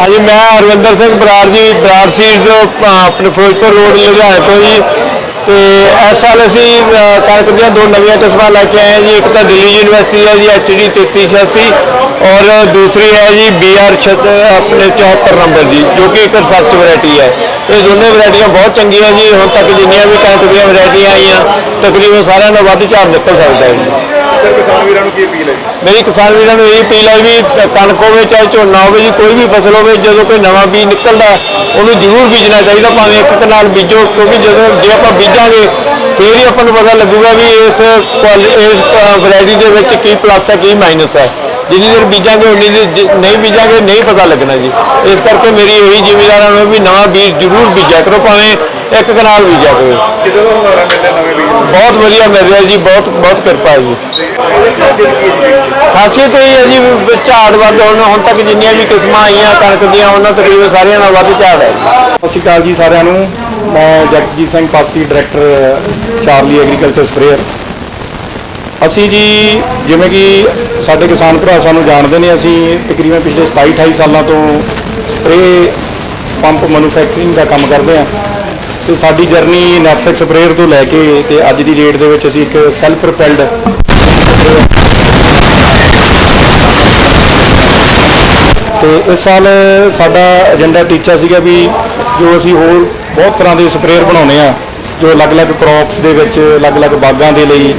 ਹਾਂਜੀ, ਮੈਂ ਅਰਵਿੰਦਰ ਸਿੰਘ ਬਰਾੜ ਜੀ, ਬਰਾੜ ਸੀਡਸ ਆਪਣੇ ਫਿਰੋਜ਼ਪੁਰ ਰੋਡ ਲੁਧਿਆਣੇ ਤੋਂ ਜੀ। ਤੇ ਇਸ ਸਾਲ ਅਸੀਂ ਕਣਕ ਦੀਆਂ ਦੋ ਨਵੀਆਂ ਕਿਸਮਾਂ ਲੈ ਕੇ ਆਏ ਹਾਂ ਜੀ, ਇੱਕ ਤਾਂ ਦਿੱਲੀ ਯੂਨੀਵਰਸਿਟੀ ਹੈ ਜੀ, ਐਚਡੀ 3386 ਔਰ ਦੂਸਰੀ ਹੈ ਜੀ ਬੀਆਰ ਆਪਣੇ 74 ਨੰਬਰ ਜੀ, ਜੋ ਕਿ ਇੱਕ ਰਿਸਰਚ ਵੈਰਾਈਟੀ ਹੈ। ਇਹ ਦੋਨੇ ਵੈਰਾਈਟੀਆਂ ਬਹੁਤ ਚੰਗੀਆਂ ਜੀ, ਹੁਣ ਤੱਕ ਜਿੰਨੀਆਂ ਵੀ ਕਣਕ ਦੀਆਂ ਵੈਰਾਈਟੀਆਂ ਆਈਆਂ, ਤਕਰੀਬਨ ਸਾਰਿਆਂ ਨਾਲੋਂ ਵੱਧ ਝਾੜ ਨਿਕਲ ਸਕਦਾ ਹੈ ਜੀ। ਸਰ, ਕਿਸਾਨ ਵੀਰਾਂ ਨੂੰ ਕੀ ਅਪੀਲ ਹੈ ਜੀ? ਮੇਰੀ ਕਿਸਾਨ ਵੀਰਾਂ ਨੂੰ ਇਹ ਅਪੀਲ ਹੈ ਵੀ ਕਣਕ ਹੋਵੇ ਚਾਹੇ ਝੋਨਾ ਹੋਵੇ ਜੀ, ਕੋਈ ਵੀ ਫਸਲ ਹੋਵੇ, ਜਦੋਂ ਕੋਈ ਨਵਾਂ ਬੀਜ ਨਿਕਲਦਾ, ਉਹਨੂੰ ਜ਼ਰੂਰ ਬੀਜਣਾ ਚਾਹੀਦਾ, ਭਾਵੇਂ ਇੱਕ ਕਨਾਲ ਬੀਜੋ, ਕਿਉਂਕਿ ਜਦੋਂ ਜੇ ਆਪਾਂ ਬੀਜਾਂਗੇ, ਫੇਰ ਹੀ ਆਪਾਂ ਨੂੰ ਪਤਾ ਲੱਗੂਗਾ ਵੀ ਇਸ ਕੁਆਲ- ਇਸ ਵੈਰਾਈਟੀ ਦੇ ਵਿੱਚ ਕੀ ਪਲੱਸ ਹੈ, ਕੀ ਮਾਈਨਸ ਹੈ। ਜਿੰਨੀ ਦੇਰ ਬੀਜਾਂਗੇ, ਉਨੀ ਦੇਰ ਜੇ ਨਹੀਂ ਬੀਜਾਂਗੇ, ਨਹੀਂ ਪਤਾ ਲੱਗਣਾ ਜੀ। ਇਸ ਕਰਕੇ ਮੇਰੀ ਇਹੀ ਜ਼ਿੰਮੇਵਾਰਾਂ ਨੂੰ ਵੀ ਨਵਾਂ ਬੀਜ ਜ਼ਰੂਰ ਬੀਜਿਆ ਕਰੋ, ਭਾਵੇਂ ਇੱਕ ਕਨਾਲ ਬੀਜਿਆ ਕਰੋ ਕਿਦੋਂ ਦਾ ਹੁੰਗਾਰਾ ਨਵੇਂ ਬੀਜ ਬਹੁਤ ਵਧੀਆ ਮਿਲ ਰਿਹਾ ਜੀ, ਬਹੁਤ ਬਹੁਤ ਕਿਰਪਾ ਹੈ ਜੀ। ਖਾਸੀਅਤ ਇਹ ਹੈ ਜੀ ਵੀ ਝਾੜ ਵੱਧ ਹੁਣ ਹੁਣ ਤੱਕ ਜਿੰਨੀਆਂ ਵੀ ਕਿਸਮਾਂ ਆਈਆਂ, ਕਣਕ ਦੀਆਂ, ਉਹਨਾਂ ਤਕਰੀਬਨ ਸਾਰਿਆਂ ਨਾਲ ਵੱਧ ਝਾੜ ਹੈ। ਸਤਿ ਸ਼੍ਰੀ ਅਕਾਲ ਜੀ ਸਾਰਿਆਂ ਨੂੰ। ਮੈਂ Jagjit Singh Pasi, director Charlie agriculture sprayer. ਅਸੀਂ ਜੀ, ਜਿਵੇਂ ਕਿ ਸਾਡੇ ਕਿਸਾਨ ਭਰਾ ਸਾਨੂੰ ਜਾਣਦੇ ਨੇ, ਅਸੀਂ ਤਕਰੀਬਨ ਪਿਛਲੇ 27 28 ਸਾਲਾਂ ਤੋਂ ਸਪਰੇਅ ਪੰਪ ਮੈਨੂਫੈਕਚਰਿੰਗ ਦਾ ਕੰਮ ਕਰਦੇ ਹਾਂ। ਤੇ ਸਾਡੀ ਜਰਨੀ ਨੈਪਸੈਕ ਸਪਰੇਅਰ ਤੋਂ ਲੈ ਕੇ ਤੇ ਅੱਜ ਦੀ ਡੇਟ ਦੇ ਵਿੱਚ ਅਸੀਂ ਇੱਕ ਸੈਲਫ ਪ੍ਰੋਪੈਲਡ ਤੇ ਇਸ ਸਾਲ ਸਾਡਾ ਏਜੰਡਾ ਟੀਚਾ ਸੀਗਾ ਵੀ ਜੋ ਅਸੀਂ ਹੋਰ ਬਹੁਤ ਤਰ੍ਹਾਂ ਦੇ ਸਪਰੇਅਰ ਬਣਾਉਣੇ ਆ, ਜੋ ਅਲੱਗ-ਅਲੱਗ ਕ੍ਰੌਪਸ ਦੇ ਵਿੱਚ, ਅਲੱਗ-ਅਲੱਗ ਬਾਗਾਂ ਦੇ ਲਈ,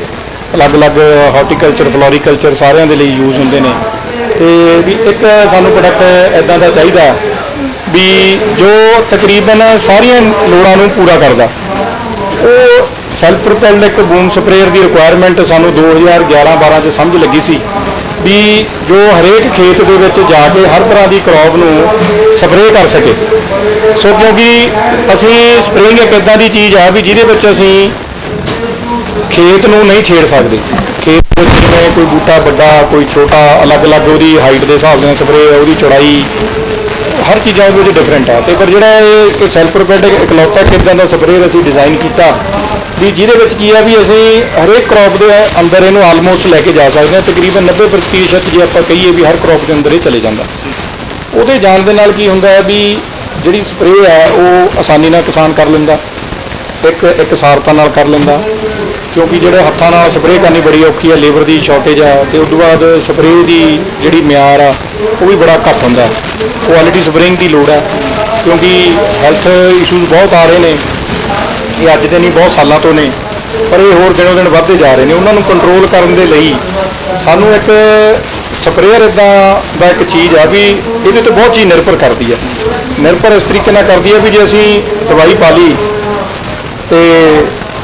ਅਲੱਗ-ਅਲੱਗ ਹਾਰਟੀਕਲਚਰ ਫਲੋਰੀਕਲਚਰ ਸਾਰਿਆਂ ਦੇ ਲਈ ਯੂਜ਼ ਹੁੰਦੇ ਨੇ। ਤੇ ਵੀ ਇੱਕ ਸਾਨੂੰ ਪ੍ਰੋਡਕਟ ਇਦਾਂ ਦਾ ਚਾਹੀਦਾ ਵੀ ਜੋ ਤਕਰੀਬਨ ਸਾਰੀਆਂ ਲੋੜਾਂ ਨੂੰ ਪੂਰਾ ਕਰਦਾ। ਉਹ ਸੈਲਫ ਪ੍ਰੋਪੈਲਡ ਇੱਕ ਬੂਮ ਸਪਰੇਅਰ ਦੀ ਰਿਕੁਆਇਰਮੈਂਟ ਸਾਨੂੰ 2011-12 ਚ ਸਮਝ ਲੱਗੀ ਸੀ ਵੀ ਜੋ ਹਰੇਕ ਖੇਤ ਦੇ ਵਿੱਚ ਜਾ ਕੇ ਹਰ ਤਰ੍ਹਾਂ ਦੀ ਕ੍ਰੌਪ ਨੂੰ ਸਪਰੇਅ ਕਰ ਸਕੇ। ਸੋ ਕਿਉਂਕਿ ਅਸੀਂ ਸਪਰੇਇੰਗ ਇੱਕ ਇਦਾਂ ਦੀ ਚੀਜ਼ ਆ ਵੀ ਜਿਹਦੇ ਵਿੱਚ ਅਸੀਂ ਖੇਤ ਨੂੰ ਨਹੀਂ ਛੇੜ ਸਕਦੇ। ਖੇਤ ਵਿੱਚ ਕੋਈ ਬੂਟਾ ਵੱਡਾ, ਕੋਈ ਛੋਟਾ, ਅਲੱਗ-ਅਲੱਗ ਉਹਦੀ ਹਾਈਟ ਦੇ ਹਿਸਾਬ ਨਾਲ ਸਪਰੇਅ ਉਹਦੀ ਚੌੜਾਈ ਹਰ ਚੀਜ਼ਾਂ ਉਹਦੇ ਵਿੱਚ ਡਿਫਰੈਂਟ ਆ। ਤੇ ਪਰ ਜਿਹੜਾ ਇਹ ਸੈਲਫ ਪ੍ਰੋਪੈਲਡ ਇਕਲੌਤਾ ਕਿਦਾਂ ਦਾ ਸਪਰੇਅ ਅਸੀਂ ਡਿਜ਼ਾਈਨ ਕੀਤਾ, ਵੀ ਜਿਹਦੇ ਵਿੱਚ ਕੀ ਆ ਵੀ ਅਸੀਂ ਹਰੇਕ ਕ੍ਰੌਪ ਦੇ ਅੰਦਰ ਇਹਨੂੰ ਆਲਮੋਸਟ ਲੈ ਕੇ ਜਾ ਸਕਦੇ ਹਾਂ। ਤਕਰੀਬਨ 90% ਜੇ ਆਪਾਂ ਕਹੀਏ ਵੀ ਹਰ ਕ੍ਰੌਪ ਦੇ ਅੰਦਰ ਇਹ ਚਲੇ ਜਾਂਦਾ। ਉਹਦੇ ਜਾਣ ਦੇ ਨਾਲ ਕੀ ਹੁੰਦਾ ਹੈ ਵੀ ਜਿਹੜੀ ਸਪਰੇਅ ਆ, ਉਹ ਆਸਾਨੀ ਨਾਲ ਕਿਸਾਨ ਕਰ ਲੈਂਦਾ, ਇੱਕ ਇੱਕ ਸਾਰਤਾ ਨਾਲ ਕਰ ਲੈਂਦਾ। ਕਿਉਂਕਿ ਜਿਹੜੇ ਹੱਥਾਂ ਨਾਲ ਸਪਰੇਅ ਕਰਨੀ ਬੜੀ ਔਖੀ ਹੈ ਲੇਬਰ ਦੀ ਸ਼ਾਰਟੇਜ ਆ ਤੇ ਉਸ ਤੋਂ ਬਾਅਦ ਸਪਰੇਅ ਦੀ ਜਿਹੜੀ ਮਿਆਰ ਆ, ਉਹ ਵੀ ਬੜਾ ਘੱਟ ਹੁੰਦਾ। ਕੁਆਲਿਟੀ ਸਪਰੇਇੰਗ ਦੀ ਲੋੜ ਹੈ ਕਿਉਂਕਿ ਹੈਲਥ ਇਸ਼ੂਜ਼ ਬਹੁਤ ਆ ਰਹੇ ਨੇ, ਇਹ ਅੱਜ ਦੇ ਨਹੀਂ, ਬਹੁਤ ਸਾਲਾਂ ਤੋਂ ਨੇ, ਪਰ ਇਹ ਹੋਰ ਦਿਨੋਂ ਦਿਨ ਵੱਧਦੇ ਜਾ ਰਹੇ ਨੇ। ਉਹਨਾਂ ਨੂੰ ਕੰਟਰੋਲ ਕਰਨ ਦੇ ਲਈ ਸਾਨੂੰ ਇੱਕ ਸਪਰੇਅਰ ਇਦਾਂ ਦਾ ਇੱਕ ਚੀਜ਼ ਆ ਵੀ ਇਹਦੇ ਤੇ ਬਹੁਤ ਚੀਜ਼ ਨਿਰਭਰ ਕਰਦੀ ਹੈ ਨਿਰਭਰ ਇਸ ਤਰੀਕੇ ਨਾਲ ਕਰਦੀ ਹੈ ਵੀ ਜੇ ਅਸੀਂ ਦਵਾਈ ਪਾ ਲਈ ਤੇ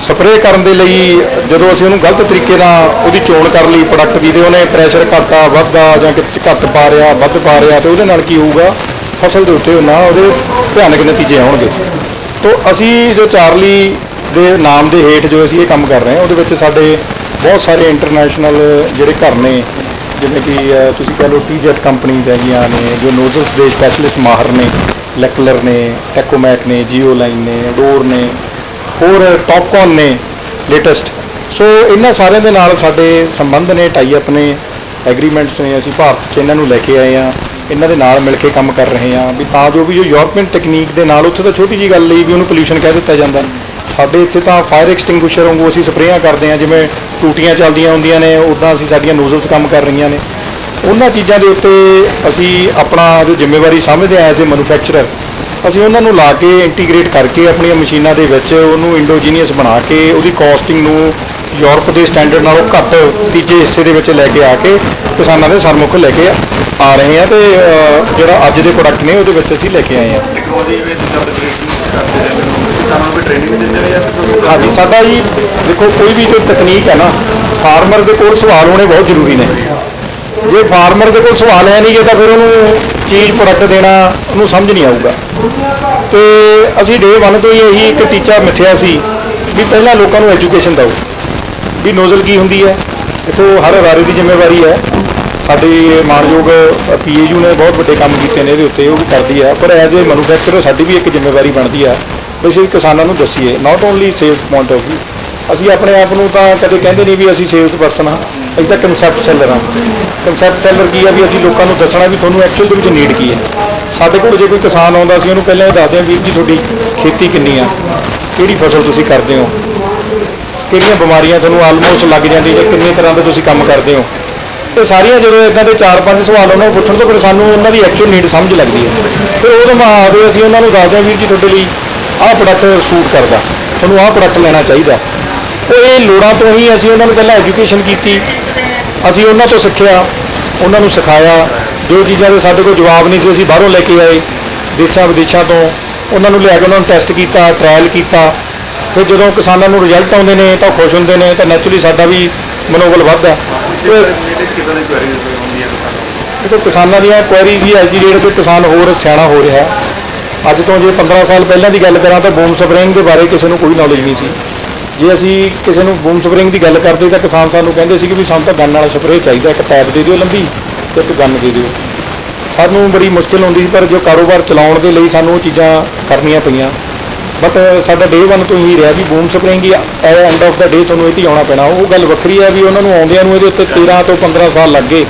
ਸਪਰੇਅ ਕਰਨ ਦੇ ਲਈ ਜਦੋਂ ਅਸੀਂ ਉਹਨੂੰ ਗਲਤ ਤਰੀਕੇ ਨਾਲ ਉਹਦੀ ਚੋਣ ਕਰ ਲਈ ਪ੍ਰੋਡਕਟ ਦੀ ਤੇ ਉਹਨੇ ਪ੍ਰੈਸ਼ਰ ਘੱਟਾ ਵੱਧਦਾ ਜਾਂ ਕਿ ਘੱਟ ਪਾ ਰਿਹਾ, ਵੱਧ ਪਾ ਰਿਹਾ ਤੇ ਉਹਦੇ ਨਾਲ ਕੀ ਹੋਊਗਾ? ਫਸਲ ਦੇ ਉੱਤੇ ਉਹਨਾਂ ਉਹਦੇ ਭਿਆਨਕ ਨਤੀਜੇ ਆਉਣਗੇ। ਤੋਂ ਅਸੀਂ ਜੋ ਚਾਰਲੀ ਦੇ ਨਾਮ ਦੇ ਹੇਠ ਜੋ ਅਸੀਂ ਇਹ ਕੰਮ ਕਰ ਰਹੇ ਹਾਂ, ਉਹਦੇ ਵਿੱਚ ਸਾਡੇ ਬਹੁਤ ਸਾਰੇ ਇੰਟਰਨੈਸ਼ਨਲ ਜਿਹੜੇ ਘਰ ਨੇ, ਜਿਵੇਂ ਕਿ ਤੁਸੀਂ ਕਹ ਲਓ ਟੀਜੈਟ ਕੰਪਨੀਆਂ ਹੈਗੀਆਂ ਨੇ, ਜੋ ਨੋਜ਼ਲਸ ਦੇ ਸਪੈਸ਼ਲਿਸਟ ਮਾਹਰ ਨੇ ਲੈਕਲਰ ਨੇ ਟੈਕੋਮੈਕ ਨੇ ਜੀਓ ਲਾਈਨ ਨੇ ਡੋਰ ਨੇ ਹੋਰ ਟੌਪਕੌਨ ਨੇ ਲੇਟੈਸਟ ਸੋ ਇਹਨਾਂ ਸਾਰਿਆਂ ਦੇ ਨਾਲ ਸਾਡੇ ਸੰਬੰਧ ਨੇ ਟਾਈ ਅਪ ਨੇ ਐਗਰੀਮੈਂਟਸ ਨੇ, ਅਸੀਂ ਭਾਰਤ 'ਚ ਇਹਨਾਂ ਨੂੰ ਲੈ ਕੇ ਆਏ ਆ ਇਹਨਾਂ ਦੇ ਨਾਲ ਮਿਲ ਕੇ ਕੰਮ ਕਰ ਰਹੇ ਆ ਵੀ ਤਾਂ ਜੋ ਵੀ ਜੋ ਯੂਰਪੀਅਨ ਟੈਕਨੀਕ ਦੇ ਨਾਲ ਉੱਥੇ ਤਾਂ ਛੋਟੀ ਜੀ ਗੱਲ ਲਈ ਵੀ ਉਹਨੂੰ ਪੋਲੂਸ਼ਨ ਕਹਿ ਦਿੱਤਾ ਜਾਂਦਾ। ਸਾਡੇ ਇੱਥੇ ਤਾਂ ਫਾਇਰ ਐਕਸਟਿੰਗੁਇਸ਼ਰ ਵਾਂਗੂ ਅਸੀਂ ਸਪਰੇਆਂ ਕਰਦੇ ਆ ਜਿਵੇਂ ਟੂਟੀਆਂ ਚੱਲਦੀਆਂ ਹੁੰਦੀਆਂ ਨੇ ਉਦਾਂ ਅਸੀਂ ਸਾਡੀਆਂ ਨੋਜ਼ਲਸ ਕੰਮ ਕਰ ਰਹੀਆਂ ਨੇ। ਉਹਨਾਂ ਚੀਜ਼ਾਂ ਦੇ ਉੱਤੇ ਅਸੀਂ ਆਪਣਾ ਜੋ ਜ਼ਿੰਮੇਵਾਰੀ ਸਮਝਦੇ ਆ ਐਜ਼ ਅ ਮੈਨੂਫੈਕਚਰਰ ਅਸੀਂ ਉਹਨਾਂ ਨੂੰ ਲਾ ਕੇ ਇੰਟੀਗ੍ਰੇਟ ਕਰਕੇ ਆਪਣੀਆਂ ਮਸ਼ੀਨਾਂ ਦੇ ਵਿੱਚ ਉਹਨੂੰ ਇੰਡੋਜੀਨੀਅਸ ਬਣਾ ਕੇ ਉਹਦੀ ਕਾਸਟਿੰਗ ਨੂੰ ਯੂਰਪ ਦੇ ਸਟੈਂਡਰਡ ਨਾਲੋਂ ਘੱਟ ਤੀਜੇ ਹਿੱਸੇ ਦੇ ਵਿੱਚ ਲੈ ਕੇ ਆ ਕੇ ਕਿਸਾਨਾਂ ਦੇ ਸਰਮੁਖ ਲੈ ਕੇ ਆ ਰਹੇ ਆ ਤੇ ਜਿਹੜਾ ਅੱਜ ਦੇ ਪ੍ਰੋਡਕਟ ਨੇ ਉਹਦੇ ਵਿੱਚ ਅਸੀਂ ਲੈ ਕੇ ਆਏ ਆ ਟੈਕਨੋਲੋਜੀ ਵਿੱਚ ਕਿਸਾਨਾਂ ਨੂੰ ਟ੍ਰੇਨਿੰਗ ਦਿੰਦੇ ਨੇ ਹਾਂਜੀ, ਸਾਡਾ ਜੀ ਦੇਖੋ ਕੋਈ ਵੀ ਜੋ ਤਕਨੀਕ ਹੈ ਨਾ, ਫਾਰਮਰ ਦੇ ਕੋਲ ਸਵਾਲ ਹੋਣੇ ਬਹੁਤ ਜ਼ਰੂਰੀ ਨੇ। ਜੇ ਫਾਰਮਰ ਦੇ ਕੋਲ ਸਵਾਲ ਹੈ ਨਹੀਂ ਜੇ ਤਾਂ ਫਿਰ ਉਹਨੂੰ ਚੀਜ਼ ਪ੍ਰੋਡਕਟ ਦੇਣਾ ਉਹਨੂੰ ਸਮਝ ਨਹੀਂ ਆਊਗਾ। ਤੇ ਅਸੀਂ ਡੇ 1 ਤੋਂ ਹੀ ਇਹੀ ਇੱਕ ਟੀਚਾ ਮਿੱਥਿਆ ਸੀ ਵੀ ਪਹਿਲਾਂ ਲੋਕਾਂ ਨੂੰ ਐਜੂਕੇਸ਼ਨ ਦਿਓ। ਵੀ ਨੋਜ਼ਲ ਕੀ ਹੁੰਦੀ ਹੈ? ਦੇਖੋ, ਹਰ ਅਦਾਰੇ ਦੀ ਜ਼ਿੰਮੇਵਾਰੀ ਹੈ। ਸਾਡੇ ਮਾਨਯੋਗ ਪੀਏਯੂ ਨੇ ਬਹੁਤ ਵੱਡੇ ਕੰਮ ਕੀਤੇ ਨੇ ਇਹਦੇ ਉੱਤੇ, ਉਹ ਵੀ ਕਰਦੀ ਹੈ। ਪਰ ਐਜ਼ ਅ ਮੈਨੂਫੈਕਚਰਰ ਸਾਡੀ ਵੀ ਇੱਕ ਜ਼ਿੰਮੇਵਾਰੀ ਬਣਦੀ ਹੈ। ਵੀ ਅਸੀਂ ਕਿਸਾਨਾਂ ਨੂੰ ਦੱਸੀਏ not only sales point of View ਅਸੀਂ ਆਪਣੇ ਆਪ ਨੂੰ ਤਾਂ ਕਦੇ ਕਹਿੰਦੇ ਨਹੀਂ ਵੀ ਅਸੀਂ ਸੇਲਸ ਪਰਸਨ ਹਾਂ। ਅਸੀਂ ਤਾਂ ਕਨਸੈਪਟ ਸੈਲਰ ਹਾਂ। ਕਨਸੈਪਟ ਸੈਲਰ ਕੀ ਹੈ? ਵੀ ਅਸੀਂ ਲੋਕਾਂ ਨੂੰ ਦੱਸਣਾ ਵੀ ਤੁਹਾਨੂੰ ਐਕਚੁਅਲ ਦੇ ਵਿੱਚ ਨੀਡ ਕੀ ਹੈ। ਸਾਡੇ ਕੋਲ ਜੇ ਕੋਈ ਕਿਸਾਨ ਆਉਂਦਾ ਸੀ, ਉਹਨੂੰ ਪਹਿਲਾਂ ਇਹ ਦੱਸਦੇ ਆ ਵੀਰ ਜੀ, ਤੁਹਾਡੀ ਖੇਤੀ ਕਿੰਨੀ ਆ? ਕਿਹੜੀ ਫਸਲ ਤੁਸੀਂ ਕਰਦੇ ਹੋ? ਕਿਹੜੀਆਂ ਬਿਮਾਰੀਆਂ ਤੁਹਾਨੂੰ ਆਲਮੋਸਟ ਲੱਗ ਜਾਂਦੀ ਜਾਂ ਕਿੰਨੇ ਤਰ੍ਹਾਂ ਦੇ ਤੁਸੀਂ ਕੰਮ ਕਰਦੇ ਹੋ? ਇਹ ਸਾਰੀਆਂ ਜਦੋਂ ਇਦਾਂ ਦੇ 4-5 ਸਵਾਲ ਉਹਨਾਂ ਨੂੰ ਪੁੱਛਣ ਤੋਂ ਫਿਰ ਸਾਨੂੰ ਉਹਨਾਂ ਦੀ ਐਕਚੁਅਲ ਨੀਡ ਸਮਝ ਲੱਗਦੀ ਹੈ। ਫਿਰ ਉਹਦੇ ਮਾਦੇ ਅਸੀਂ ਉਹਨਾਂ ਨੂੰ ਦੱਸਦੇ ਹਾਂ ਵੀਰ ਜੀ, ਤੁਹਾਡੇ ਲਈ ਆਹ ਪ੍ਰੋਡਕਟ ਸੂਟ ਕਰਦਾ। ਤੁਹਾਨੂੰ ਆਹ ਪ੍ਰੋਡਕਟ ਲੈਣਾ ਚਾਹੀਦਾ। ਉਹ ਇਹ ਲੋੜਾਂ ਤੋਂ ਹੀ ਅਸੀਂ ਉਹਨਾਂ ਨੂੰ ਪਹਿਲਾਂ ਐਜੂਕੇਸ਼ਨ ਕੀਤੀ। ਅਸੀਂ ਉਹਨਾਂ ਤੋਂ ਸਿੱਖਿਆ, ਉਹਨਾਂ ਨੂੰ ਸਿਖਾਇਆ। ਜੋ ਚੀਜ਼ਾਂ ਦੇ ਸਾਡੇ ਕੋਲ ਜਵਾਬ ਨਹੀਂ ਸੀ, ਅਸੀਂ ਬਾਹਰੋਂ ਲੈ ਕੇ ਆਏ, ਦੇਸ਼ਾਂ ਵਿਦੇਸ਼ਾਂ ਤੋਂ। ਉਹਨਾਂ ਨੂੰ ਲਿਆ ਕੇ ਉਹਨਾਂ ਨੂੰ ਟੈਸਟ ਕੀਤਾ ਟ੍ਰਾਇਲ ਕੀਤਾ। ਫਿਰ ਜਦੋਂ ਕਿਸਾਨਾਂ ਨੂੰ ਰਿਜ਼ਲਟ ਆਉਂਦੇ ਨੇ, ਤਾਂ ਖੁਸ਼ ਹੁੰਦੇ ਨੇ, ਤਾਂ ਨੈਚੁਰਲੀ ਸਾਡਾ ਵੀ ਮਨੋਬਲ ਵੱਧਦਾ। ਦੇਖੋ, ਕਿਸਾਨਾਂ ਦੀਆਂ ਕੁਐਰੀਜ਼ ਵੀ ਅੱਜ ਦੀ ਡੇਟ ਤੇ ਕਿਸਾਨ ਹੋਰ ਸਿਆਣਾ ਹੋ ਰਿਹਾ ਅੱਜ ਤੋਂ ਜੇ 15 ਸਾਲ ਪਹਿਲਾਂ ਦੀ ਗੱਲ ਕਰਾਂ, ਤਾਂ ਬੂਮ ਸਪਰਿੰਗ ਦੇ ਬਾਰੇ ਕਿਸੇ ਨੂੰ ਕੋਈ ਨੌਲੇਜ ਨਹੀਂ ਸੀ। ਜੇ ਅਸੀਂ ਕਿਸੇ ਨੂੰ ਬੂਮ ਸਪਰਿੰਗ ਦੀ ਗੱਲ ਕਰਦੇ, ਤਾਂ ਕਿਸਾਨ ਸਾਨੂੰ ਕਹਿੰਦੇ ਸੀ ਕਿ ਵੀ ਸਾਨੂੰ ਤਾਂ ਗੰਨ ਵਾਲਾ ਸਪਰੇਅ ਚਾਹੀਦਾ, ਇੱਕ ਪੈਪ ਦੇ ਦਿਓ ਲੰਬੀ। ਤੇ ਇੱਕ ਗੰਨ ਦੇ ਦਿਓ। ਸਾਨੂੰ ਬੜੀ ਮੁਸ਼ਕਿਲ ਹੁੰਦੀ ਸੀ, ਪਰ ਜੋ ਕਾਰੋਬਾਰ ਚਲਾਉਣ ਦੇ ਲਈ ਸਾਨੂੰ ਉਹ ਚੀਜ਼ਾਂ ਕਰਨੀਆਂ ਪਈਆਂ। ਬਟ ਸਾਡਾ ਡੇ 1 ਤੋਂ ਹੀ ਰਿਹਾ ਵੀ ਬੂਮ ਸਪਰਿੰਗ ਹੀ ਐਂਡ ਆਫ ਦਾ ਡੇ ਤੁਹਾਨੂੰ ਇਹ 'ਤੇ ਆਉਣਾ ਪੈਣਾ। ਉਹ ਗੱਲ ਵੱਖਰੀ ਹੈ ਵੀ ਉਹਨਾਂ ਨੂੰ ਆਉਂਦਿਆਂ ਨੂੰ ਇਹਦੇ ਉੱਤੇ 13 ਤੋਂ 15 ਸਾਲ ਲੱਗ ਗਏ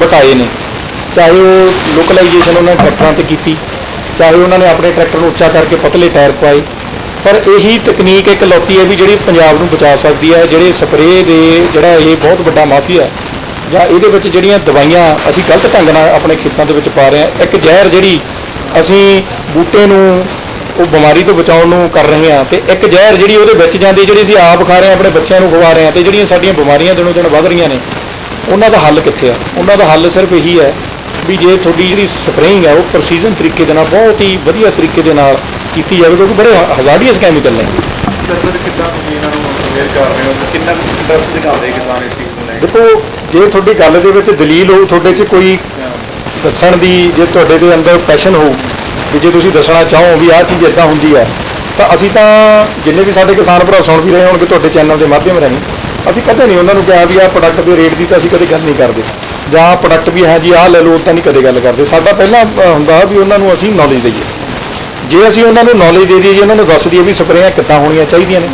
ਬਟਾਏ ਨੇ। ਚਾਹੇ ਉਹ ਲੋਕਲਾਈਜੇਸ਼ਨ ਉਹਨਾਂ ਨੇ ਟਰੈਕਟਰਾਂ ਤੇ ਕੀਤੀ, ਚਾਹੇ ਉਹਨਾਂ ਨੇ ਆਪਣੇ ਟਰੈਕਟਰ ਨੂੰ ਉੱਚਾ ਕਰਕੇ ਪਤਲੇ ਟਾਇਰ ਪਾਏ ਪਰ ਇਹੀ ਤਕਨੀਕ ਇੱਕ ਲੌਤੀ ਹੈ ਵੀ ਜਿਹੜੀ ਪੰਜਾਬ ਨੂੰ ਬਚਾ ਸਕਦੀ ਹੈ, ਜਿਹੜੇ ਸਪਰੇਅ ਦੇ ਜਿਹੜਾ ਇਹ ਬਹੁਤ ਵੱਡਾ ਮਾਫੀਆ ਹੈ। ਜਾਂ ਇਹਦੇ ਵਿੱਚ ਜਿਹੜੀਆਂ ਦਵਾਈਆਂ ਅਸੀਂ ਗਲਤ ਢੰਗ ਨਾਲ ਆਪਣੇ ਖੇਤਾਂ ਦੇ ਵਿੱਚ ਪਾ ਰਹੇ ਹਾਂ, ਇੱਕ ਜ਼ਹਿਰ ਜਿਹੜੀ ਅਸੀਂ ਬੂਟੇ ਨੂੰ, ਉਹ ਬਿਮਾਰੀ ਤੋਂ ਬਚਾਉਣ ਨੂੰ ਕਰ ਰਹੇ ਹਾਂ ਤੇ ਇੱਕ ਜ਼ਹਿਰ ਜਿਹੜੀ ਉਹਦੇ ਵਿੱਚ ਜਾਂਦੀ, ਜਿਹੜੀ ਅਸੀਂ ਆਪ ਖਾ ਰਹੇ ਹਾਂ, ਆਪਣੇ ਬੱਚਿਆਂ ਨੂੰ ਖਵਾ ਰਹੇ ਹਾਂ ਤੇ ਜਿਹੜੀਆਂ ਸਾਡੀਆਂ ਬਿਮਾਰੀਆਂ ਦਿਨੋਂ ਦਿਨ ਵੱਧ ਰਹੀਆਂ ਨੇ, ਉਹਨਾਂ ਦਾ ਹੱਲ ਕਿੱਥੇ ਆ? ਉਹਨਾਂ ਦਾ ਹੱਲ ਸਿਰਫ ਇਹੀ ਹੈ ਵੀ ਜੇ ਤੁਹਾਡੀ ਜਿਹੜੀ ਸਪਰੇਇੰਗ ਹੈ ਉਹ ਪ੍ਰਸੀਜਨ ਤਰੀਕੇ ਦੇ ਨਾਲ, ਬਹੁਤ ਹੀ ਵਧੀਆ ਤਰੀਕੇ ਦੇ ਨਾਲ ਕੀਤੀ ਜਾਵੇ, ਕਿਉਂਕਿ ਬੜੇ ਹਜ਼ਾਰਡੀਅਸ ਕੈਮੀਕਲ ਨੇ। ਸਰ ਕਿੱਦਾਂ ਤੁਸੀਂ ਇਹਨਾਂ ਨੂੰ ਅਵੇਅਰ ਕਰ ਰਹੇ ਹੋ? ਕਿੰਨਾ ਇੰਟਰਸਟ ਦਿਖਾਉਂਦੇ ਕਿਸਾਨ ਇਸ ਦੇਖੋ, ਜੇ ਤੁਹਾਡੀ ਗੱਲ ਦੇ ਵਿੱਚ ਦਲੀਲ ਹੋ ਤੁਹਾਡੇ 'ਚ ਕੋਈ ਦੱਸਣ ਦੀ, ਜੇ ਤੁਹਾਡੇ ਦੇ ਅੰਦਰ ਪੈਸ਼ਨ ਹੋਊ, ਵੀ ਜੇ ਤੁਸੀਂ ਦੱਸਣਾ ਚਾਹੋ ਵੀ ਆਹ ਚੀਜ਼ ਇਦਾਂ ਹੁੰਦੀ ਹੈ, ਤਾਂ ਅਸੀਂ ਤਾਂ ਜਿੰਨੇ ਵੀ ਸਾਡੇ ਕਿਸਾਨ ਭਰਾ ਸੁਣ ਵੀ ਰਹੇ ਹੋਣਗੇ, ਤੁਹਾਡੇ ਚੈਨਲ ਦੇ ਮਾਧਿਅਮ ਰਾਹੀਂ, ਅਸੀਂ ਕਦੇ ਨਹੀਂ ਉਹਨਾਂ ਨੂੰ ਕਿਹਾ ਵੀ ਆਹ ਪ੍ਰੋਡਕਟ ਦੇ ਰੇਟ ਦੀ ਤਾਂ ਅਸੀਂ ਕਦੇ ਗੱਲ ਨਹੀਂ ਕਰਦੇ, ਜਾਂ ਪ੍ਰੋਡਕਟ ਵੀ ਹੈ ਜੀ, ਆਹ ਲੈ ਲਓ ਤਾਂ ਨਹੀਂ ਕਦੇ ਗੱਲ ਕਰਦੇ। ਸਾਡਾ ਪਹਿਲਾਂ ਹੁੰਦਾ ਵੀ ਉਹਨਾਂ ਨੂੰ ਅਸੀਂ ਨੌਲੇਜ ਦਈਏ। ਜੇ ਅਸੀਂ ਉਹਨਾਂ ਨੂੰ ਨੌਲੇਜ ਦੇ ਦਈਏ ਜੀ ਉਹਨਾਂ ਨੂੰ ਦੱਸ ਦਈਏ ਵੀ ਸਪਰੇਆਂ ਕਿੱਦਾਂ ਹੋਣੀਆਂ ਚਾਹੀਦੀਆਂ ਨੇ,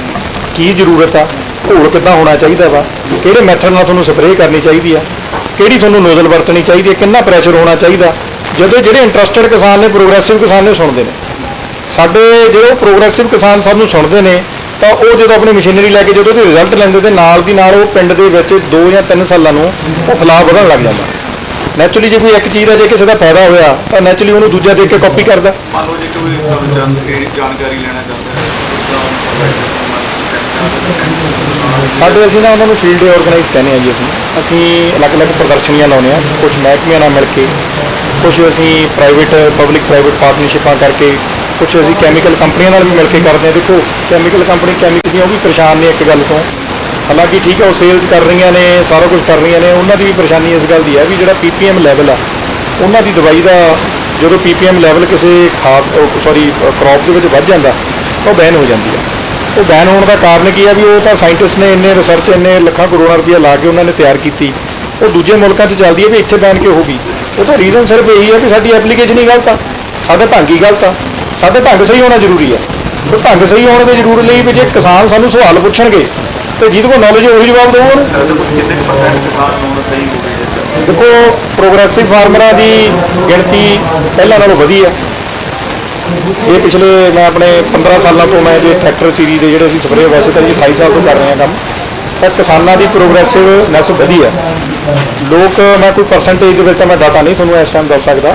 ਕੀ ਜ਼ਰੂਰਤ ਆ ਘੋਲ ਕਿੱਦਾਂ ਹੋਣਾ ਚਾਹੀਦਾ ਵਾ? ਕਿਹੜੇ ਮੈਥਡ ਨਾਲ ਤੁਹਾਨੂੰ ਸਪਰੇਅ ਕਰਨੀ ਚਾਹੀਦੀ ਆ? ਕਿਹੜੀ ਤੁਹਾਨੂੰ ਨੋਜ਼ਲ ਵਰਤਣੀ ਚਾਹੀਦੀ ਹੈ ਕਿੰਨਾ ਪ੍ਰੈਸ਼ਰ ਹੋਣਾ ਚਾਹੀਦਾ? ਜਦੋਂ ਜਿਹੜੇ ਇੰਟਰਸਟਿਡ ਕਿਸਾਨ ਨੇ ਪ੍ਰੋਗਰੈਸਿਵ ਕਿਸਾਨ ਨੇ ਸੁਣਦੇ ਨੇ। ਸਾਡੇ ਜਿਹੜੇ ਪ੍ਰੋਗਰੈਸਿਵ ਕਿਸਾਨ ਸਾਨੂੰ ਸੁਣਦੇ ਨੇ, ਤਾਂ ਉਹ ਜਦੋਂ ਆਪਣੀ ਮਸ਼ੀਨਰੀ ਲੈ ਕੇ ਜਦੋਂ ਉਹਦੇ ਰਿਜ਼ਲਟ ਲੈਂਦੇ ਤੇ ਨਾਲ ਦੀ ਨਾਲ ਉਹ ਪਿੰਡ ਦੇ ਵਿੱਚ 2 ਜਾਂ 3 ਸਾਲਾਂ ਨੂੰ ਉਹ ਫਲਾਅ ਵਧਣ ਲੱਗ ਜਾਂਦਾ। ਨੈਚੁਰਲੀ ਜੇ ਕੋਈ ਇੱਕ ਚੀਜ਼ ਦਾ ਜੇ ਕਿਸੇ ਦਾ ਫਾਇਦਾ ਹੋਇਆ, ਤਾਂ ਨੈਚੁਰਲੀ ਉਹਨੂੰ ਦੂਜਾ ਦੇਖ ਕੇ ਕਾਪੀ ਕਰਦਾ। ਮੰਨ ਲਓ ਜੇ ਕੋਈ ਜਾਣਕਾਰੀ ਲੈਣਾ ਚਾਹੁੰਦਾ ਹੈ ਸਾਡੇ ਅਸੀਂ ਨਾ ਉਹਨਾਂ ਨੂੰ ਫੀਲਡ ਡੇ ਆਰਗੇਨਾਈਜ਼ ਕਹਿੰਦੇ ਆ ਜੀ ਅਸੀਂ। ਅਸੀਂ ਅਲੱਗ-ਅਲੱਗ ਪ੍ਰਦਰਸ਼ਨੀਆਂ ਲਾਉਂਦੇ ਆ ਕੁਝ ਮਹਿਕਮਿਆਂ ਨਾਲ ਮਿਲ ਕੇ ਕੁਝ ਅਸੀਂ ਪ੍ਰਾਈਵੇਟ ਪਬਲਿਕ ਪ੍ਰਾਈਵੇਟ ਪਾਰਟਨਰਸ਼ਿਪਾਂ ਕਰਕੇ ਕੁਝ ਅਸੀਂ ਕੈਮੀਕਲ ਕੰਪਨੀਆਂ ਨਾਲ ਵੀ ਮਿਲ ਕੇ ਕਰਦੇ ਆ ਦੇਖੋ ਕੈਮੀਕਲ ਕੰਪਨੀ ਕੈਮੀਕਲ ਦੀਆਂ ਉਹ ਵੀ ਪਰੇਸ਼ਾਨ ਨੇ ਇੱਕ ਗੱਲ ਤੋਂ। ਹਾਲਾਂਕਿ ਠੀਕ ਹੈ, ਉਹ ਸੇਲਸ ਕਰ ਰਹੀਆਂ ਨੇ, ਸਾਰਾ ਕੁਝ ਕਰ ਰਹੀਆਂ ਨੇ, ਉਹਨਾਂ ਦੀ ਵੀ ਪਰੇਸ਼ਾਨੀ ਇਸ ਗੱਲ ਦੀ ਹੈ ਵੀ ਜਿਹੜਾ ਪੀਪੀਐਮ ਲੈਵਲ ਆ, ਉਹਨਾਂ ਦੀ ਦਵਾਈ ਦਾ ਜਦੋਂ ਪੀਪੀਐਮ ਲੈਵਲ ਕਿਸੇ ਖਾਦ ਸੌਰੀ ਕ੍ਰੌਪ ਦੇ ਵਿੱਚ ਵੱਧ ਜਾਂਦਾ, ਉਹ ਬੈਨ ਹੋ ਜਾਂਦੀ ਹੈ। ਉਹ ਬੈਨ ਹੋਣ ਦਾ ਕਾਰਨ ਕੀ ਹੈ ਵੀ ਉਹ ਤਾਂ ਸਾਇੰਟਿਸਟ ਨੇ ਇੰਨੇ ਰਿਸਰਚ ਇੰਨੇ ਲੱਖਾਂ ਕਰੋੜਾਂ ਰੁਪਏ ਲਾ ਕੇ ਉਹਨਾਂ ਨੇ ਤਿਆਰ ਕੀਤੀ। ਉਹ ਦੂਜੇ ਮੁਲਕਾਂ 'ਚ ਚੱਲਦੀ ਹੈ ਵੀ ਇੱਥੇ ਬੈਨ ਕਿਉਂ ਹੋ ਗਈ? ਉਹਦਾ ਰੀਜ਼ਨ ਸਿਰਫ ਇਹੀ ਹੈ ਕਿ ਸਾਡੀ ਐਪਲੀਕੇਸ਼ਨ ਹੀ ਗਲਤ ਆ। ਸਾਡਾ ਢੰਗ ਹੀ ਗਲਤ ਆ। ਸਾਡੇ ਢੰਗ ਸਹੀ ਹੋਣਾ ਜ਼ਰੂਰੀ ਹੈ ਉਹ ਢੰਗ ਸਹੀ ਹੋਣ ਦੇ ਜ਼ਰੂਰ ਲਈ ਵੀ ਜੇ ਕਿਸਾਨ ਸਾਨੂੰ ਸਵਾਲ ਪੁੱਛਣਗੇ, ਤੇ ਜਿਹਦੇ ਕੋਲ ਨੌਲੇਜ ਉਹੀ ਜਵਾਬ ਦੇਊਗਾ ਦੇਖੋ ਪ੍ਰੋਗਰੈਸਿਵ ਫਾਰਮਰਾਂ ਦੀ ਗਿਣਤੀ ਪਹਿਲਾਂ ਨਾਲੋਂ ਵਧੀ ਹੈ ਜੇ ਪਿਛਲੇ ਮੈਂ ਆਪਣੇ 15 ਸਾਲਾਂ ਤੋਂ ਮੈਂ ਜੇ ਟਰੈਕਟਰ ਸੀਰੀ ਦੇ ਜਿਹੜੇ ਅਸੀਂ ਸਪਰੇਅ ਵੈਸੇ ਤਾਂ ਜੀ 28 ਸਾਲ ਤੋਂ ਕਰ ਰਹੇ ਹਾਂ ਕੰਮ, ਤਾਂ ਕਿਸਾਨਾਂ ਦੀ ਪ੍ਰੋਗਰੈਸਿਵਨੈਸ ਵਧੀ ਹੈ। ਲੋਕ, ਮੈਂ ਕੋਈ ਪਰਸੈਂਟੇਜ ਦੇ ਵਿੱਚ ਤਾਂ ਮੈਂ ਡਾਟਾ ਨਹੀਂ ਤੁਹਾਨੂੰ ਇਸ ਟਾਈਮ ਦੱਸ ਸਕਦਾ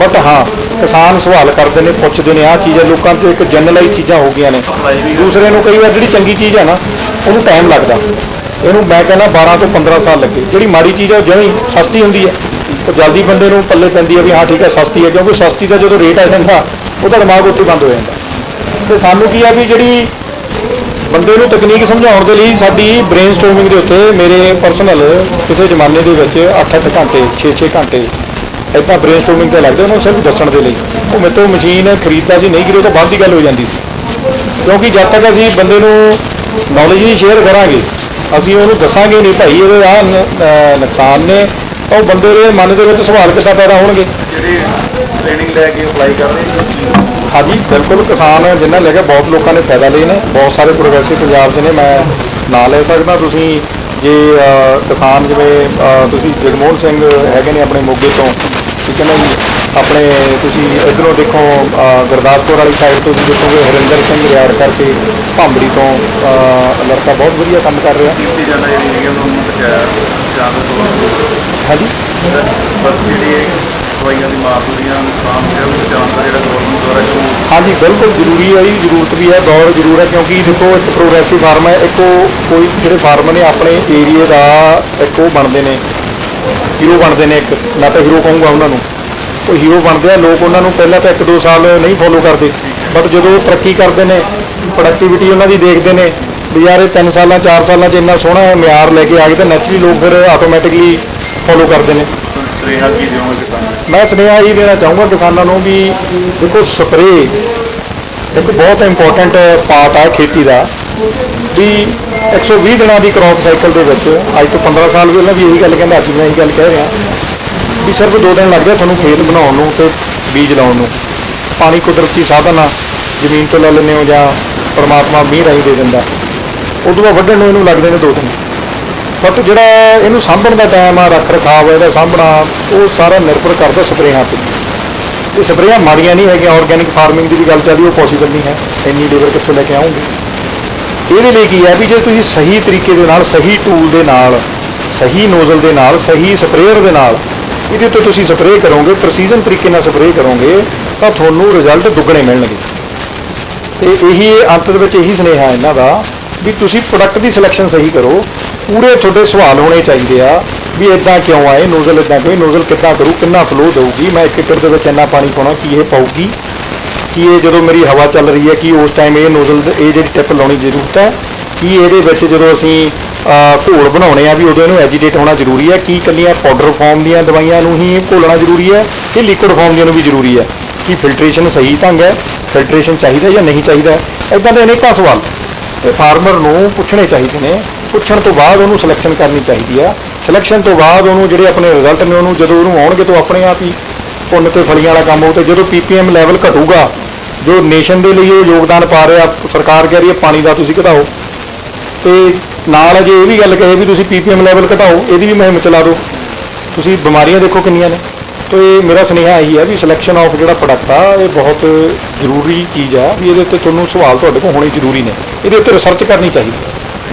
ਬਟ ਹਾਂ, ਕਿਸਾਨ ਸਵਾਲ ਕਰਦੇ ਨੇ, ਪੁੱਛਦੇ ਨੇ, ਆਹ ਚੀਜ਼ ਹੈ, ਲੋਕਾਂ 'ਚ ਇੱਕ ਜਨਰਲਾਈਜ਼ ਚੀਜ਼ਾਂ ਹੋ ਗਈਆਂ ਨੇ। ਦੂਸਰੇ ਨੂੰ ਕਈ ਵਾਰ ਜਿਹੜੀ ਚੰਗੀ ਚੀਜ਼ ਹੈ ਨਾ, ਉਹਨੂੰ ਟਾਈਮ ਲੱਗਦਾ। ਇਹਨੂੰ ਮੈਂ ਕਹਿੰਦਾ 12 ਤੋਂ 15 ਸਾਲ ਲੱਗੇ। ਜਿਹੜੀ ਮਾੜੀ ਚੀਜ਼ ਹੈ, ਉਹ ਜਮਾਂ ਹੀ ਸਸਤੀ ਹੁੰਦੀ ਹੈ। ਉਹ ਜਲਦੀ ਬੰਦੇ ਨੂੰ ਪੱਲੇ ਪੈਂਦੀ ਹੈ ਵੀ ਹਾਂ, ਠੀਕ ਹੈ ਸਸਤੀ ਹੈ ਕਿਉਂਕਿ ਸਸਤੀ ਦਾ ਜਦੋਂ ਰੇਟ ਆ ਜਾਂਦਾ ਉਹਦਾ ਦਿਮਾਗ ਉੱਥੇ ਬੰਦ ਹੋ ਜਾਂਦਾ। ਤੇ ਸਾਨੂੰ ਕੀ ਆ ਵੀ ਜਿਹੜੀ ਬੰਦੇ ਨੂੰ ਤਕਨੀਕ ਸਮਝਾਉਣ ਦੇ ਲਈ ਸਾਡੀ ਬ੍ਰੇਨਸਟੋਰਮਿੰਗ ਦੇ ਉੱਤੇ ਮੇਰੇ ਪਰਸਨਲ ਕਿਸੇ ਜ਼ਮਾਨੇ ਦੇ ਵਿੱਚ 8-8 ਘੰਟੇ 6-6 ਘੰਟੇ ਇਦਾਂ ਬ੍ਰੇਨਸਟੋਰਮਿੰਗ ਤੇ ਲੱਗਦੇ ਉਹਨੂੰ ਸਿਰਫ ਦੱਸਣ ਦੇ ਲਈ। ਉਹ ਮੇਰੇ ਤੋਂ ਮਸ਼ੀਨ ਖਰੀਦਦਾ ਸੀ, ਨਹੀਂ ਖਰੀਦਦਾ ਤਾਂ ਬਾਅਦ ਦੀ ਗੱਲ ਹੋ ਜਾਂਦੀ ਸੀ। ਕਿਉਂਕਿ ਜਦ ਤੱਕ ਅਸੀਂ ਬੰਦੇ ਨੂੰ ਨੌਲੇਜ ਨਹੀਂ ਸ਼ੇਅਰ ਕਰਾਂਗੇ, ਅਸੀਂ ਉਹਨੂੰ ਦੱਸਾਂਗੇ ਨਹੀਂ ਭਾਈ, ਇਹਦੇ ਆ ਨੁਕਸਾਨ ਨੇ ਤਾਂ ਉਹ ਬੰਦੇ ਦੇ ਮਨ ਦੇ ਵਿੱਚ ਸਵਾਲ ਕਿੱਦਾਂ ਪੈਦਾ ਹੋਣਗੇ? ਜਿਹੜੇ ਟ੍ਰੇਨਿੰਗ ਲੈ ਕੇ ਅਪਲਾਈ ਕਰ ਰਹੇ ਨੇ ਹਾਂਜੀ ਬਿਲਕੁਲ ਕਿਸਾਨ ਜਿਨ੍ਹਾਂ ਲੈ ਕੇ ਬਹੁਤ ਲੋਕਾਂ ਨੇ ਫਾਇਦਾ ਲਏ ਨੇ ਬਹੁਤ ਸਾਰੇ ਪ੍ਰੋਗਰੈਸਿਵ ਪੰਜਾਬ ਦੇ ਨੇ ਮੈਂ ਨਾਂ ਲੈ ਸਕਦਾ। ਤੁਸੀਂ ਜੇ ਕਿਸਾਨ ਜਿਵੇਂ ਤੁਸੀਂ ਜਗਮੋਹਨ ਸਿੰਘ ਹੈਗੇ ਨੇ ਆਪਣੇ ਮੋਗੇ ਤੋਂ ਠੀਕ ਹੈ ਨਾ ਜੀ? ਆਪਣੇ ਤੁਸੀਂ ਇਧਰੋਂ ਦੇਖੋ ਗੁਰਦਾਸਪੁਰ ਵਾਲੀ ਸਾਈਡ ਤੋਂ ਵੀ ਦੇਖੋਗੇ ਹਰਿੰਦਰ ਸਿੰਘ ਰਿਆੜ ਕਰਕੇ ਭਾਂਬੜੀ ਤੋਂ ਲੜਕਾ ਬਹੁਤ ਵਧੀਆ ਕੰਮ ਕਰ ਰਿਹਾ। ਕੀਤੀ ਜਾਂਦਾ ਜਿਹੜੀ ਹੈਗੀ ਉਹਨਾਂ ਨੂੰ ਬਚਾਇਆ ਜਾਨ ਤੋਂ ਹਾਂਜੀ? ਬਸ ਜਿਹੜੀ ਇਹ ਦਵਾਈਆਂ ਦੀ ਮਾਰਦੀਆਂ ਨੁਕਸਾਨ ਹੋਇਆ ਉਹ ਬਚਾਉਣ ਦਾ ਜਿਹੜਾ ਗਵਰਨਮੈਂਟ ਦੁਆਰਾ ਜੋ ਹਾਂਜੀ ਬਿਲਕੁਲ ਜ਼ਰੂਰੀ ਹੈ ਜੀ ਜ਼ਰੂਰਤ ਵੀ ਹੈ ਦੌਰ ਜ਼ਰੂਰ ਹੈ ਕਿਉਂਕਿ ਦੇਖੋ ਇੱਕ ਪ੍ਰੋਗਰੈਸਿਵ ਫਾਰਮ ਹੈ ਇੱਕ ਕੋਈ ਜਿਹੜੇ ਫਾਰਮ ਨੇ ਆਪਣੇ ਏਰੀਏ ਦਾ ਇੱਕ ਉਹ ਬਣਦੇ ਨੇ ਹੀਰੋ ਬਣਦੇ ਨੇ ਇੱਕ ਮੈਂ ਤਾਂ ਹੀਰੋ ਕਹੂੰਗਾ ਉਹਨਾਂ ਨੂੰ। ਉਹ ਹੀਰੋ ਬਣਦੇ ਆ ਲੋਕ ਉਹਨਾਂ ਨੂੰ ਪਹਿਲਾਂ ਤਾਂ ਇੱਕ ਦੋ ਸਾਲ ਨਹੀਂ ਫੋਲੋ ਕਰਦੇ। ਬਟ ਜਦੋਂ ਉਹ ਤਰੱਕੀ ਕਰਦੇ ਨੇ ਪ੍ਰੋਡਕਟਿਵਿਟੀ ਉਹਨਾਂ ਦੀ ਦੇਖਦੇ ਨੇ ਵੀ ਯਾਰ ਇਹ 3 ਸਾਲਾਂ 4 ਸਾਲਾਂ 'ਚ ਇੰਨਾ ਸੋਹਣਾ ਮਿਆਰ ਲੈ ਕੇ ਆ ਗਏ ਤਾਂ ਨੈਚੁਰਲੀ ਲੋਕ ਫਿਰ ਆਟੋਮੈਟਿਕਲੀ ਫੋਲੋ ਕਰਦੇ ਨੇ। ਸੁਨੇਹਾ ਕੀ ਕਿਸਾਨਾਂ ਨੂੰ? ਮੈਂ ਸੁਨੇਹਾ ਇਹ ਦੇਣਾ ਚਾਹੂੰਗਾ ਕਿਸਾਨਾਂ ਨੂੰ ਵੀ ਦੇਖੋ ਸਪਰੇ ਇੱਕ ਬਹੁਤ ਇੰਪੋਰਟੈਂਟ ਪਾਰਟ ਆ ਖੇਤੀ ਦਾ। ਵੀ 120 ਦਿਨਾਂ ਦੀ ਕ੍ਰੌਪ ਸਾਈਕਲ ਦੇ ਵਿੱਚ ਅੱਜ ਤੋਂ 15 ਸਾਲ ਪਹਿਲਾਂ ਵੀ ਇਹੀ ਗੱਲ ਕਹਿੰਦਾ ਅੱਜ ਵੀ ਇਹੀ ਗੱਲ ਕਹਿ ਰਿਹਾ। ਵੀ ਸਿਰਫ 2 ਦਿਨ ਲੱਗਦੇ ਤੁਹਾਨੂੰ ਖੇਤ ਬਣਾਉਣ ਨੂੰ ਤੇ ਬੀਜ ਲਾਉਣ ਨੂੰ। ਪਾਣੀ ਕੁਦਰਤੀ ਸਾਧਨ ਆ, ਜ਼ਮੀਨ ਤੋਂ ਲੈ ਲੈਂਦੇ ਹੋ ਜਾਂ ਪਰਮਾਤਮਾ ਮੀਂਹ ਰਾਹੀਂ ਦੇ ਦਿੰਦਾ। ਉਦੋਂ ਬਾਅਦ ਵੱਢਣ ਨੂੰ ਇਹਨੂੰ ਲੱਗਦੇ ਨੇ 2 ਦਿਨ। ਬਟ ਜਿਹੜਾ ਇਹਨੂੰ ਸਾਂਭਣ ਦਾ ਟਾਈਮ ਆ ਰੱਖ ਰਖਾਵ ਇਹਦਾ ਸਾਂਭਣਾ, ਉਹ ਸਾਰਾ ਨਿਰਭਰ ਕਰਦਾ ਸਪਰੇਹਾਂ ਤੇ। ਇਹ ਸਪਰੇਆਂ ਮਾੜੀਆਂ ਨਹੀਂ ਹੈਗੀਆਂ ਆਰਗੈਨਿਕ ਫਾਰਮਿੰਗ ਦੀ ਵੀ ਗੱਲ ਚੱਲਦੀ, ਉਹ ਪੋਸੀਬਲ ਨਹੀਂ ਹੈ। ਇੰਨੀ ਲੇਬਰ ਕਿੱਥੋਂ ਲੈ ਕੇ ਆਉਂਗੇ? ਇਹਦੇ ਲਈ ਕੀ ਹੈ ਵੀ ਜੇ ਤੁਸੀਂ ਸਹੀ ਤਰੀਕੇ ਦੇ ਨਾਲ, ਸਹੀ ਟੂਲ ਦੇ ਨਾਲ, ਸਹੀ ਨੋਜ਼ਲ ਦੇ ਨਾਲ, ਸਹੀ ਸਪਰੇਅਰ ਦੇ ਨਾਲ ਇਹਦੇ ਉੱਤੇ ਤੁਸੀਂ ਸਪਰੇਅ ਕਰੋਗੇ ਪ੍ਰੈਸੀਜਨ ਤਰੀਕੇ ਨਾਲ ਸਪਰੇਅ ਕਰੋਗੇ, ਤਾਂ ਤੁਹਾਨੂੰ ਰਿਜ਼ਲਟ ਦੁੱਗਣੇ ਮਿਲਣਗੇ। ਤੇ ਇਹੀ ਅੰਤ ਦੇ ਵਿੱਚ ਇਹੀ ਸੁਨੇਹਾ ਹੈ ਇਹਨਾਂ ਦਾ ਵੀ ਤੁਸੀਂ ਪ੍ਰੋਡਕਟ ਦੀ ਸਿਲੈਕਸ਼ਨ ਸਹੀ ਕਰੋ, ਪੂਰੇ ਤੁਹਾਡੇ ਸਵਾਲ ਹੋਣੇ ਚਾਹੀਦੇ ਆ ਵੀ ਇਦਾਂ ਕਿਉਂ ਆਏ ਨੋਜ਼ਲ ਇਦਾਂ ਕਿਉਂ ਨੋਜ਼ਲ ਕਿੱਦਾਂ ਕਰੂ, ਕਿੰਨਾ ਫਲੋ ਦੇਊਗੀ, ਮੈਂ ਇੱਕ ਏਕੜ ਦੇ ਵਿੱਚ ਇੰਨਾ ਪਾਣੀ ਪਾਉਣਾ, ਕੀ ਇਹ ਪਾਊਗੀ, ਕੀ ਇਹ ਜਦੋਂ ਮੇਰੀ ਹਵਾ ਚੱਲ ਰਹੀ ਹੈ, ਕਿ ਉਸ ਟਾਈਮ ਇਹ ਨੋਜ਼ਲ ਇਹ ਜਿਹੜੀ ਟਿਪ ਲਾਉਣੀ ਜ਼ਰੂਰਤ ਹੈ, ਕੀ ਇਹਦੇ ਵਿੱਚ ਜਦੋਂ ਅਸੀਂ ਘੋਲ ਬਣਾਉਣੇ ਆ ਵੀ ਉਦੋਂ ਇਹਨੂੰ ਐਜੀਟੇਟ ਹੋਣਾ ਜ਼ਰੂਰੀ ਹੈ। ਕੀ ਕੱਲੀਆਂ ਪਾਊਡਰ ਫਾਰਮ ਦੀਆਂ ਦਵਾਈਆਂ ਨੂੰ ਹੀ ਘੋਲਣਾ ਜ਼ਰੂਰੀ ਹੈ ਕਿ ਲਿਕੁਇਡ ਫਾਰਮ ਦੀਆਂ ਨੂੰ ਵੀ ਜ਼ਰੂਰੀ ਹੈ? ਕੀ ਫਿਲਟਰੇਸ਼ਨ ਸਹੀ ਢੰਗ ਹੈ? ਫਿਲਟਰੇਸ਼ਨ ਚਾਹੀਦਾ ਜਾਂ ਨਹੀਂ ਚਾਹੀਦਾ ਇਦਾਂ ਦੇ ਅਨੇਕਾਂ ਸਵਾਲ ਇਹ ਫਾਰਮਰ ਨੂੰ ਪੁੱਛਣੇ ਚਾਹੀਦੇ ਨੇ। ਪੁੱਛਣ ਤੋਂ ਬਾਅਦ ਉਹਨੂੰ ਸਿਲੈਕਸ਼ਨ ਕਰਨੀ ਚਾਹੀਦੀ ਆ ਸਿਲੈਕਸ਼ਨ ਤੋਂ ਬਾਅਦ ਉਹਨੂੰ ਜਿਹੜੇ ਆਪਣੇ ਰਿਜ਼ਲਟ ਨੇ, ਉਹਨੂੰ ਜਦੋਂ ਉਹਨੂੰ ਆਉਣਗੇ ਤਾਂ ਆਪਣੇ ਆਪ ਹੀ ਪੁੰਨ ਤੇ ਫਲੀਆਂ ਵਾਲਾ ਕੰਮ ਹੋਊ ਤੇ ਜਦੋਂ ਪੀਪੀਐਮ ਲੈਵਲ ਘਟੂਗਾ, ਜੋ ਨੇਸ਼ਨ ਦੇ ਲਈ ਉਹ ਯੋਗਦਾਨ ਪਾ ਰਿਹਾ, ਸਰਕਾਰ ਕਹਿ ਰਹੀ ਹੈ, ਪਾਣੀ ਦਾ ਤੁਸੀਂ ਘਟਾਓ। ਤੇ ਨਾਲ ਅਜੇ ਇਹ ਵੀ ਗੱਲ ਕਹੇ ਵੀ ਤੁਸੀਂ ਪੀਪੀਐਮ ਲੈਵਲ ਘਟਾਓ, ਇਹਦੀ ਵੀ ਮੁਹਿੰਮ ਚਲਾ ਦਿਓ। ਤੁਸੀਂ ਬਿਮਾਰੀਆਂ ਦੇਖੋ ਕਿੰਨੀਆਂ ਨੇ। ਤੇ ਮੇਰਾ ਸੁਨੇਹਾ ਇਹੀ ਹੈ ਵੀ ਸਿਲੈਕਸ਼ਨ ਆਫ ਜਿਹੜਾ ਪ੍ਰੋਡਕਟ ਆ, ਇਹ ਬਹੁਤ ਜ਼ਰੂਰੀ ਚੀਜ਼ ਆ ਵੀ ਇਹਦੇ ਉੱਤੇ ਤੁਹਾਨੂੰ ਸਵਾਲ ਤੁਹਾਡੇ ਕੋਲ ਹੋਣੇ ਜ਼ਰੂਰੀ ਨੇ। ਇਹਦੇ ਉੱਤੇ ਰਿਸਰਚ ਕਰਨੀ ਚਾਹੀਦੀ ਹੈ।